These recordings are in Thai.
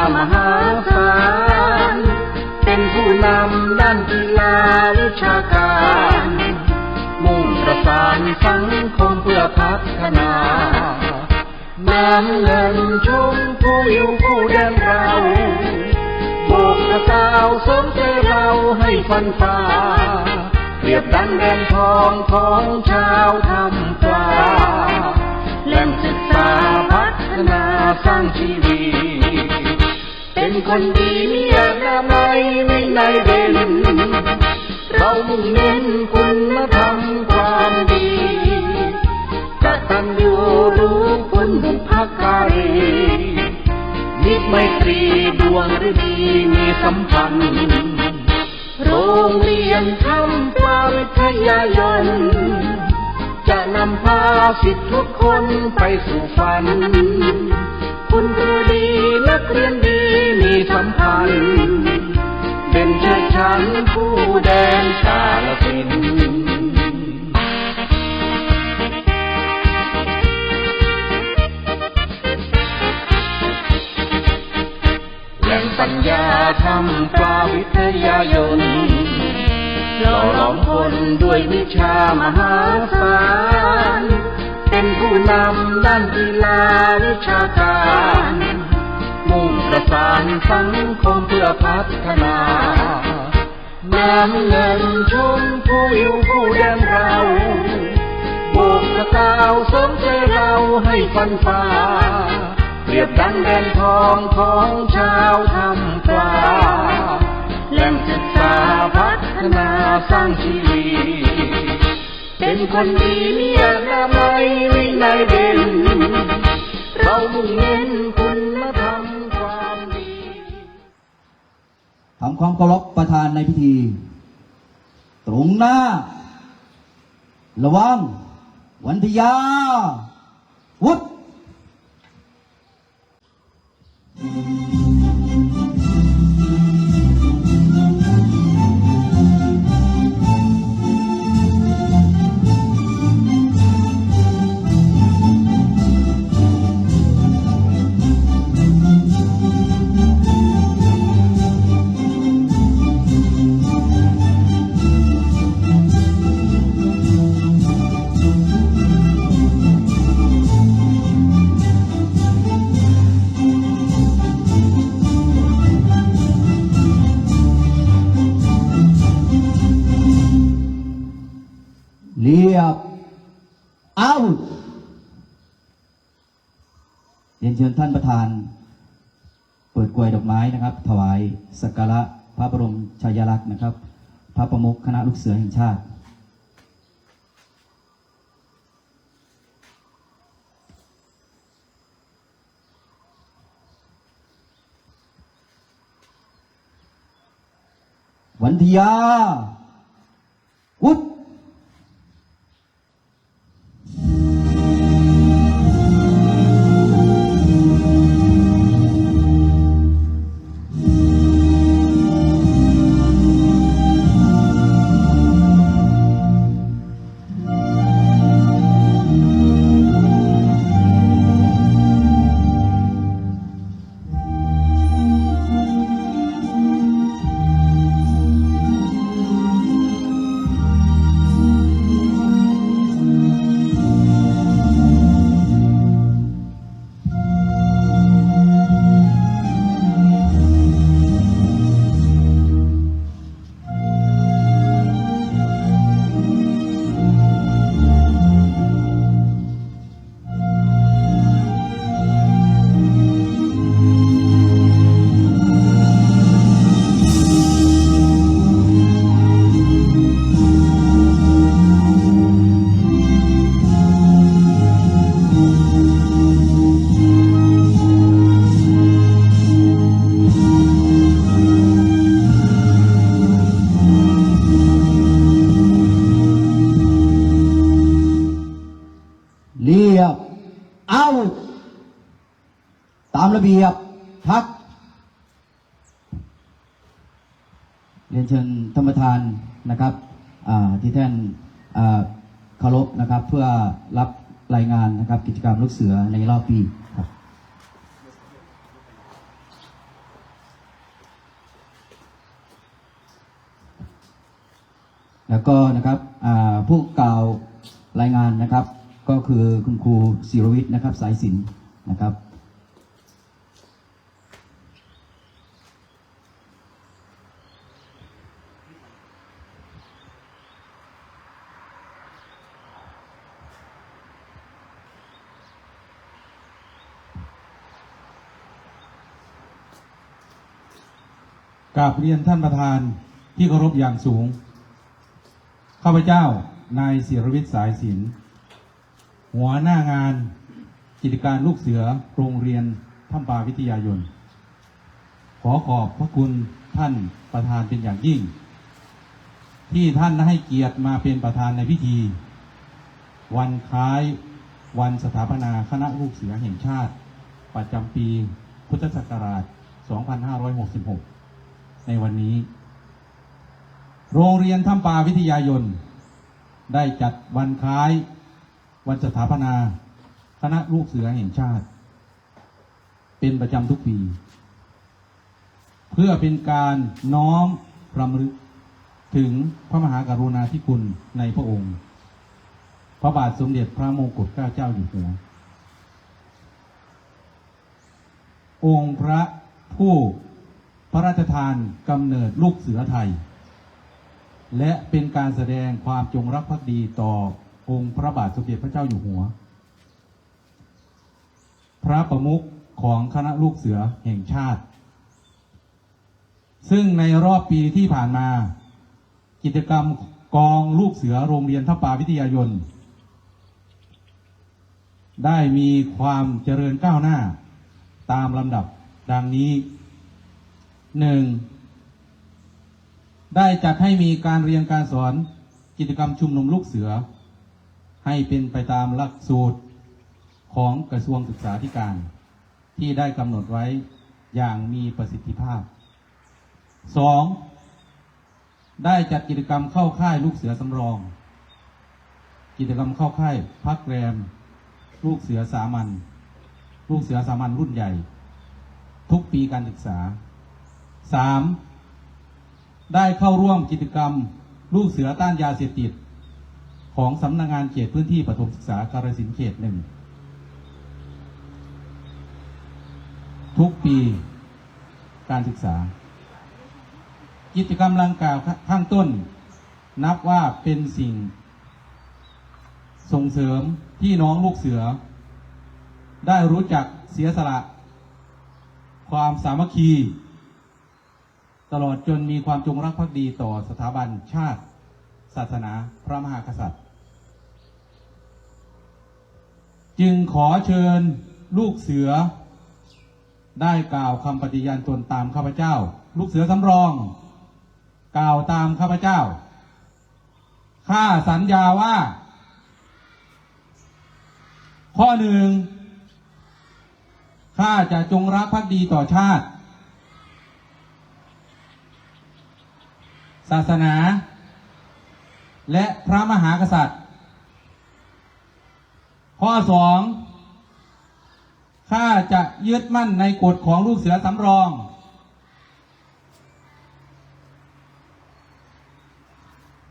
ามหาศาล เป็นผู้นำด้านกีฬาวิชาการ มุ่งประสานสังคมเพื่อพัฒนาน้ำเงินชมผู้อยู่ผู้แดนเราโบกกระสาวสมใจเราให้ฟันฟ้าเปรียบดังแดนทองของชาวทำปลาแหล่งศึกษาพัฒนาสร้างชีวิต เป็นคนดีมีอนามัยวินัยเด่นเรามุ่งเน้นคุณธรรมความดีกตัญญูรู้คุณบุพการีมิตรไมตรีดวงฤดีมีสัมพันธ์โรงเรียนทำปลาวิทยายนจะนำพาสิทธิทุกคนไปสู่ฝัน คุณครูดีนักเรียนดี สัมพันธ์เป็นเชื้อชั้นผู้แดนกาลสินแหล่งปัญญาทำปลาวิทยายนหล่อหลอมคนด้วยวิชามหาศาล เป็นผู้นำด้านกีฬาวิชาการ มุ่งประสานสังคมเพื่อพัฒนาน้ำเงินชมผู้อยู่ผู้แดนเราโบกกระตาวสมใจเราให้ฟันฟ้า เปรียบดังแดนทองของชาวทำปลาแหล่งศึกษาพัฒนาสร้างชีวิตเป็นคนดีมีอนามัยวินัยเด่นเรามุ่งเน้นคุณธรรมความ ทำความเคารพประธานในพิธี ตรงหน้า ระวัง วันทยา วุฒ นเชิญท่านประธาน เปิดกลวยดอกไม้นะครับ ถวายสักการะพระบรมฉายาลักษณ์นะครับ พระประมุขคณะลูกเสือแห่งชาติวันทยา ตามระเบียบพักเรียนเชิญท่านประธานนะครับที่ท่านเคารพนะครับ เพื่อรับรายงานนะครับ กิจกรรมลูกเสือในรอบปีครับแล้วก็นะครับผู้กล่าวรายงานนะครับ ก็คือคุณครูศิรวิทย์นะครับ สายสินนะครับ กราบเรียนท่านประธานที่เคารพอย่างสูง ข้าพเจ้านายศิรวิทย์สายสินหัวหน้างานกิจการลูกเสือโรงเรียนถ้ำปาวิทยายน ขอขอบพระคุณท่านประธานเป็นอย่างยิ่ง ที่ท่านให้เกียรติมาเป็นประธานในพิธี วันคล้ายวันสถาปนาคณะลูกเสือแห่งชาติ ประจำปีพุทธศักราช 2566 ในวันนี้ โรงเรียนถ้ำปาวิทยายน ได้จัดวันคล้าย วันสถาปนา คณะลูกเสือแห่งชาติ เป็นประจำทุกปี เพื่อเป็นการน้อมรำลึกถึงพระมหากรุณาธิคุณในพระองค์ พระบาทสมเด็จพระมงกุฎเกล้าเจ้าอยู่หัว องค์พระผู้ พระราชทานกำเนิดลูกเสือไทย และเป็นการแสดงความจงรักภักดีต่อองค์พระบาทสมเด็จพระเจ้าอยู่หัว พระประมุขของคณะลูกเสือแห่งชาติ ซึ่งในรอบปีที่ผ่านมา กิจกรรมกองลูกเสือโรงเรียนทัพปาวิทยายน ได้มีความเจริญก้าวหน้าตามลำดับดังนี้ หนึ่งได้จัดให้มีการเรียนการสอนกิจกรรมชุมนุมลูกเสือ ให้เป็นไปตามหลักสูตรของกระทรวงศึกษาธิการ ที่ได้กำหนดไว้อย่างมีประสิทธิภาพสองได้จัดกิจกรรมเข้าค่ายลูกเสือสำรอง กิจกรรมเข้าค่ายพักแรม ลูกเสือสามัญลูกเสือสามัญรุ่นใหญ่ ทุกปีการศึกษา สามได้เข้าร่วมกิจกรรม ลูกเสือต้านยาเสพติด ของสำนักงานเขตพื้นที่ปฐมศึกษากาฬสินเขตหนึ่งทุกปีการศึกษา กิจกรรมดังกล่าวข้างต้น นับว่าเป็นสิ่ง ส่งเสริมพี่น้องลูกเสือ ได้รู้จักเสียสละ ความสามัคคี ตลอดจนมีความจงรักภักดีต่อสถาบันชาติ ศาสนาพระมหากษัตริย์ จึงขอเชิญลูกเสือ ได้กล่าวคำปฏิญาณตนตามข้าพเจ้า ลูกเสือสำรอง กล่าวตามข้าพเจ้าข้าสัญญาว่า ข้อหนึ่งข้าจะจงรักภักดีต่อชาติ ศาสนา และพระมหากษัตริย์ ข้อสองข้าจะยึดมั่นในกฎของลูกเสือสำรอง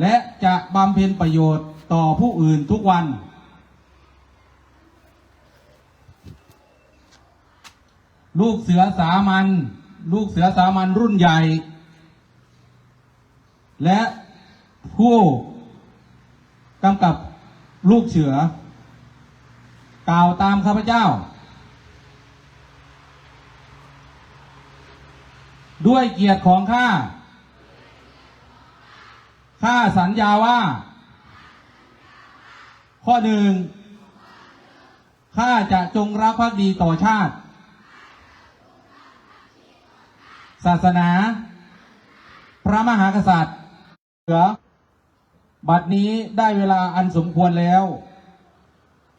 และจะบำเพ็ญประโยชน์ต่อผู้อื่นทุกวัน ลูกเสือสามัญลูกเสือสามัญรุ่นใหญ่ และผู้กำกับลูกเสือกล่าวตามข้าพเจ้า ด้วยเกียรติของข้า ข้าสัญญาว่า ข้อหนึ่งข้าจะจงรักภักดีต่อชาติ ศาสนา พระมหากษัตริย์ เหลือบัดนี้ได้เวลาอันสมควรแล้ว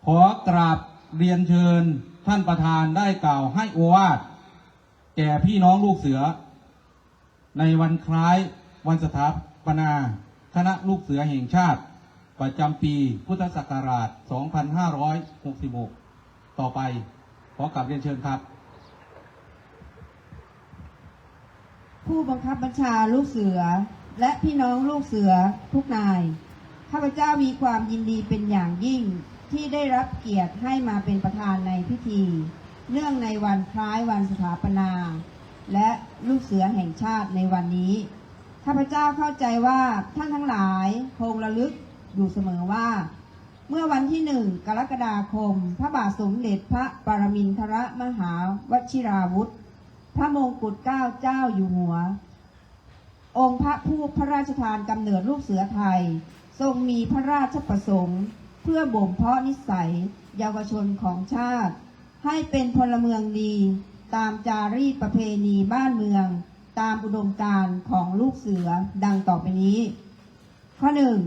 ขอกราบเรียนเชิญท่านประธานได้กล่าวให้โอวาทแก่พี่น้องลูกเสือ ในวันคล้ายวันสถาปนา คณะลูกเสือแห่งชาติ ประจำปีพุทธศักราช 2566 ต่อไป ขอกลับเรียนเชิญครับ ผู้บังคับบัญชาลูกเสือ และพี่น้องลูกเสือทุกนาย ข้าพเจ้ามีความยินดีเป็นอย่างยิ่งที่ได้รับเกียรติให้มาเป็นประธานในพิธี เนื่องในวันคล้ายวันสถาปนา และลูกเสือแห่งชาติในวันนี้ ข้าพเจ้าเข้าใจว่าท่านทั้งหลายคงระลึกอยู่เสมอว่า เมื่อวันที่หนึ่งกรกฎาคม พระบาทสมเด็จพระปรมินทรมหาวชิราวุธ พระมงกุฎเกล้าเจ้าอยู่หัว องค์พระผู้พระราชทานกำเนิดลูกเสือไทย ทรงมีพระราชประสงค์ เพื่อบ่มเพาะนิสัย เยาวชนของชาติ ให้เป็นพลเมืองดี ตามจารีตประเพณีบ้านเมือง ตามอุดมการณ์ของลูกเสือดังต่อไปนี้ ข้อหนึ่ง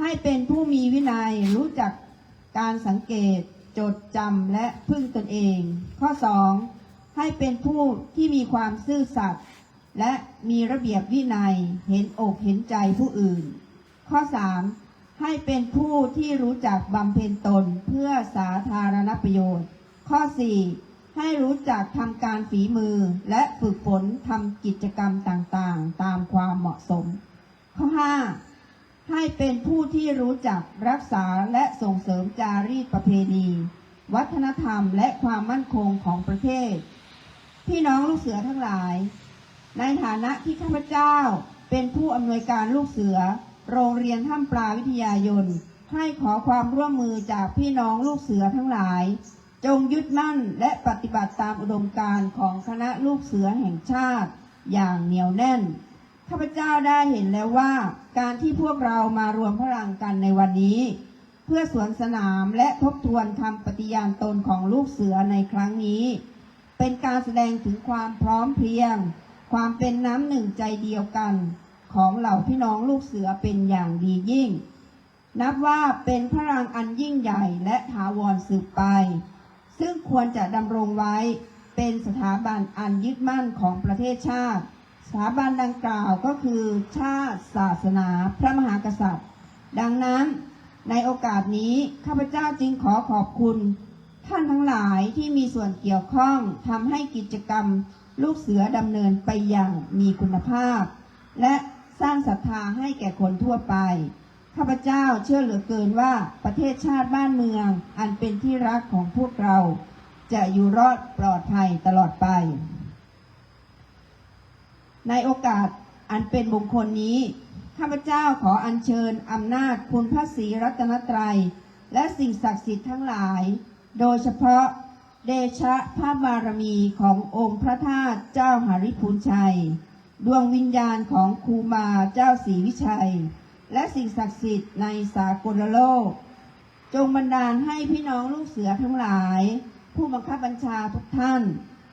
ให้เป็นผู้มีวินัยรู้จักการสังเกต จดจำและพึ่งตนเอง ข้อ 2. ให้เป็นผู้ที่มีความซื่อสัตย์ และมีระเบียบวินัยเห็นอกเห็นใจผู้อื่น ข้อ 3. ให้เป็นผู้ที่รู้จักบำเพ็ญตนเพื่อสาธารณประโยชน์ ข้อ 4. ให้รู้จักทำการฝีมือและฝึกฝนทำกิจกรรมต่างๆ ตามความเหมาะสม ข้อ 5. ให้เป็นผู้ที่รู้จักรักษาและส่งเสริมจารีตประเพณี วัฒนธรรมและความมั่นคงของประเทศ พี่น้องลูกเสือทั้งหลาย ในฐานะที่ข้าพเจ้าเป็นผู้อำนวยการลูกเสือ โรงเรียนถ้ำปลาวิทยายน ให้ขอความร่วมมือจากพี่น้องลูกเสือทั้งหลาย จงยึดมั่นและปฏิบัติตามอุดมการณ์ของคณะลูกเสือแห่งชาติ อย่างเหนียวแน่น ข้าพเจ้าได้เห็นแล้วว่า การที่พวกเรามารวมพลังกันในวันนี้ เพื่อสวนสนามและทบทวนคำปฏิญาณตนของลูกเสือในครั้งนี้ เป็นการแสดงถึงความพร้อมเพรียง ความเป็นน้ำหนึ่งใจเดียวกันของเหล่าพี่น้องลูกเสือเป็นอย่างดียิ่ง นับว่าเป็นพลังอันยิ่งใหญ่และถาวรสืบไป ซึ่งควรจะดำรงไว้เป็นสถาบันอันยึดมั่นของประเทศชาติ สถาบันดังกล่าวก็คือ ชาติศาสนาพระมหากษัตริย์ ดังนั้นในโอกาสนี้ข้าพเจ้าจึงขอขอบคุณ ท่านทั้งหลายที่มีส่วนเกี่ยวข้องทำให้กิจกรรม ลูกเสือดำเนินไปอย่างมีคุณภาพ และสร้างศรัทธาให้แก่คนทั่วไป ข้าพเจ้าเชื่อเหลือเกินว่าประเทศชาติบ้านเมือง อันเป็นที่รักของพวกเรา จะอยู่รอดปลอดภัยตลอดไป ในโอกาสอันเป็นมงคลนี้ ข้าพเจ้าขออัญเชิญอำนาจคุณพระศรีรัตนตรัย และสิ่งศักดิ์สิทธิ์ทั้งหลาย โดยเฉพาะ เดชะพระบารมีขององค์พระธาตุเจ้าหาริพูนชัย ดวงวิญญาณของครูมาเจ้าศรีวิชัย และสิ่งศักดิ์สิทธิ์ในสากลโลก จงบันดาลให้พี่น้องลูกเสือทั้งหลาย ผู้บังคับบัญชาทุกท่าน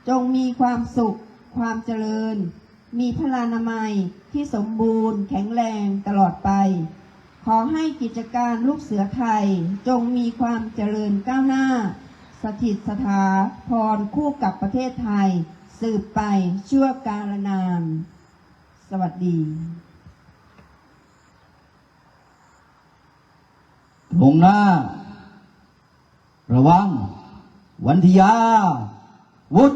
จงมีความสุข ความเจริญ มีพลานามัยที่สมบูรณ์ แข็งแรงตลอดไป ขอให้กิจการลูกเสือไทยจงมีความเจริญก้าวหน้า สถิตสถาพรคู่กับประเทศไทย สืบไปชั่วกาลนาน สวัสดีตรงหน้า ระวัง วันทยา วุฒ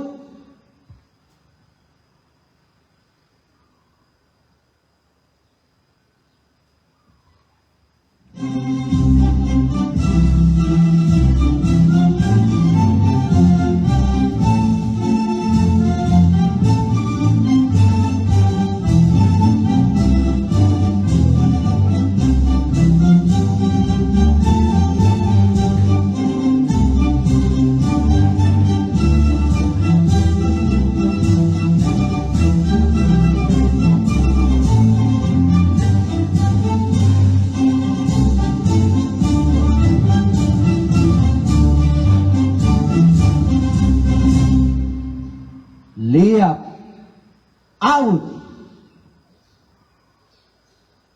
เรียบ เอา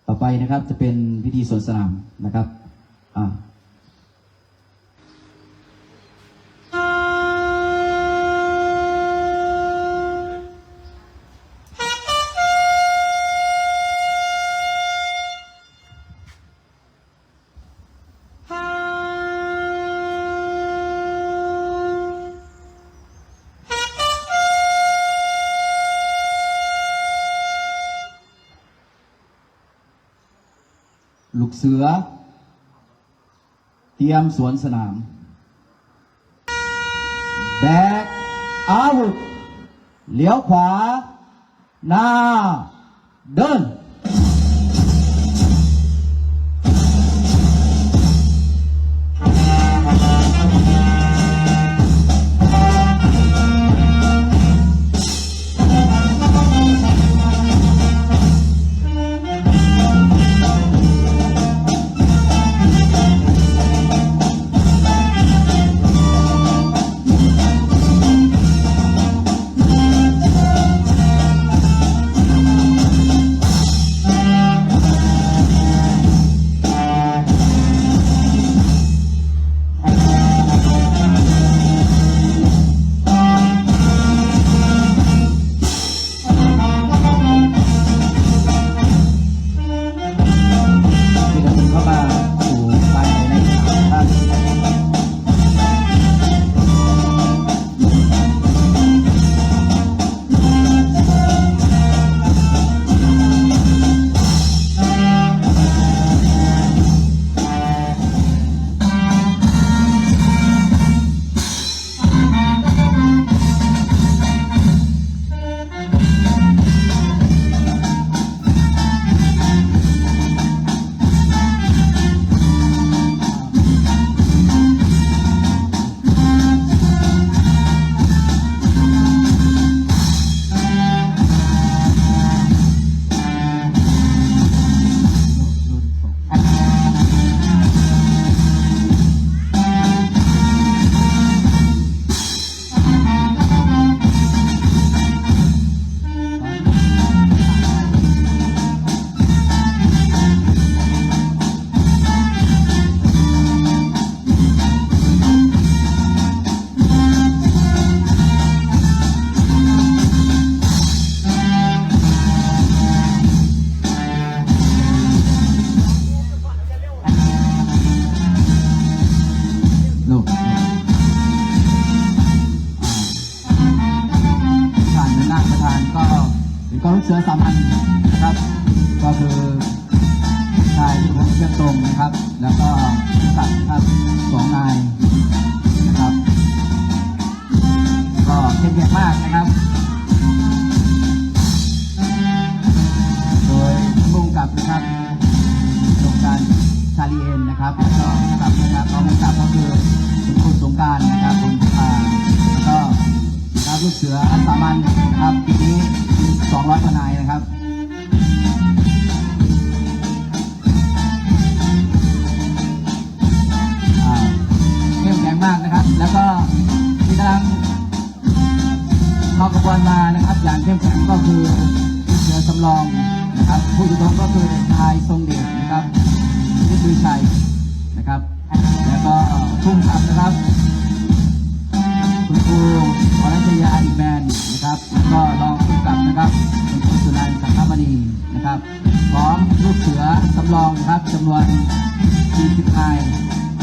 ต่อไปนะครับจะเป็นพิธีสวนสนามนะครับ อ่า เสือ เตรียมสวนสนาม แบกอาวุธ เลี้ยวขวา หน้า เดิน เป็นกองลูกเสือสามัญนะครับ ก็คือชายที่ผมเชื่อตรงนะครับ แล้วก็สัตว์ครับสองนายนะครับ ก็เข้มแข็งมากนะครับ โดยมุ่งกับนะครับโครงการชาลีเอ็นนะครับแล้วก็กับนะครับรองผู้กำกับก็คือคุณสงการนะครับคุณอ่าแล้วก็ครับลูกเสืออันสามัญนะครับปีนี้ 200กว่านายนะครับเข้มแข็งมากนะครับ แล้วก็ที่กำลังเข้ากระบวนมานะครับ อย่างเข้มแข็งก็คือเสือสำรองนะครับ ผู้จุดงก็คือชายทรงเดชนะครับนี่คือชัยนะครับ แล้วก็ทุ่งขับนะครับคุณครูวรัชยาอีกแมนนะครับ แล้วก็รอง นะครับเป็นครูสุนันท์สังฆมณีนะครับพร้อมลูกเสือสำรองนะครับจำนวน40นาย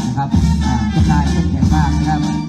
นะครับจำนายเข้มแข็งมากนะครับ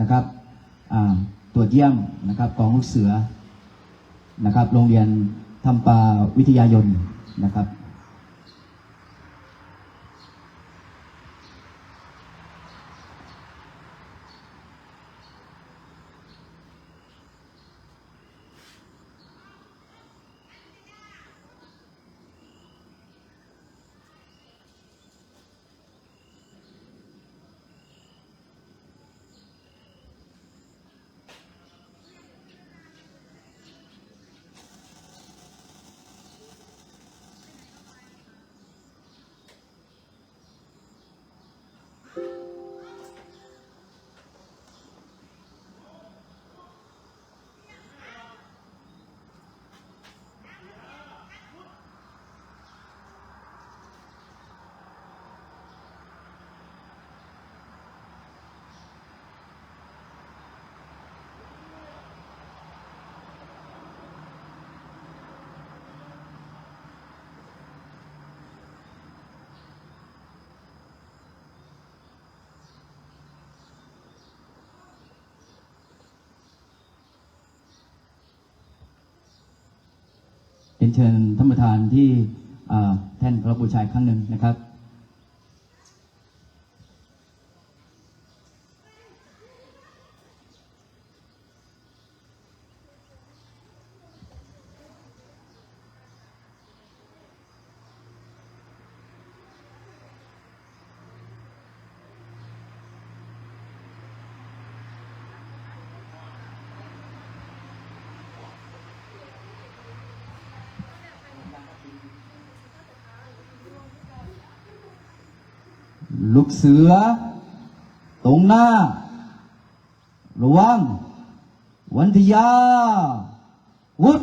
นะครับตรวจเยี่ยมนะครับกองลูกเสือนะครับโรงเรียนทำปาวิทยายนนะครับ เรียนเชิญท่านประธานที่แท่นพระบูชาครั้งหนึ่งนะครับ ลูกเสือ ตรงหน้า ระวัง วันทยาวุฒ